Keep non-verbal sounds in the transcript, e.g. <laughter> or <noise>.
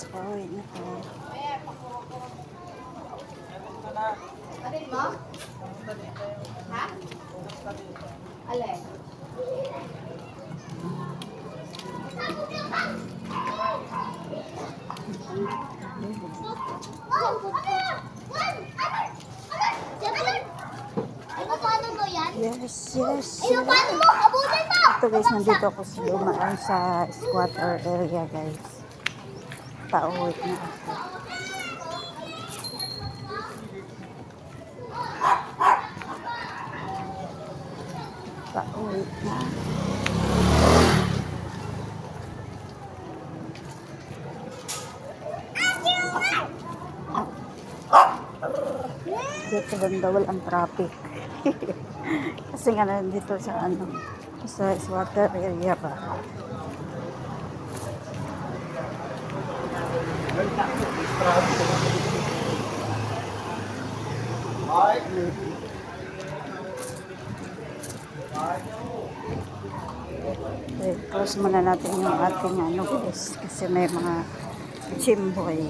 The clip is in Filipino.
guys, pauwi na to. Alin mo? Ha? Alin? Yes, yes, yes. Ito guys, nandito ako sa dumaan sa squatter area guys. Pauwi na ako. Pauwi na. Dito banda walang traffic. <laughs> Kasi nga nandito sa ano, sa squatter area ba. Okay, close muna natin yung ating ano guys kasi may mga chimboy.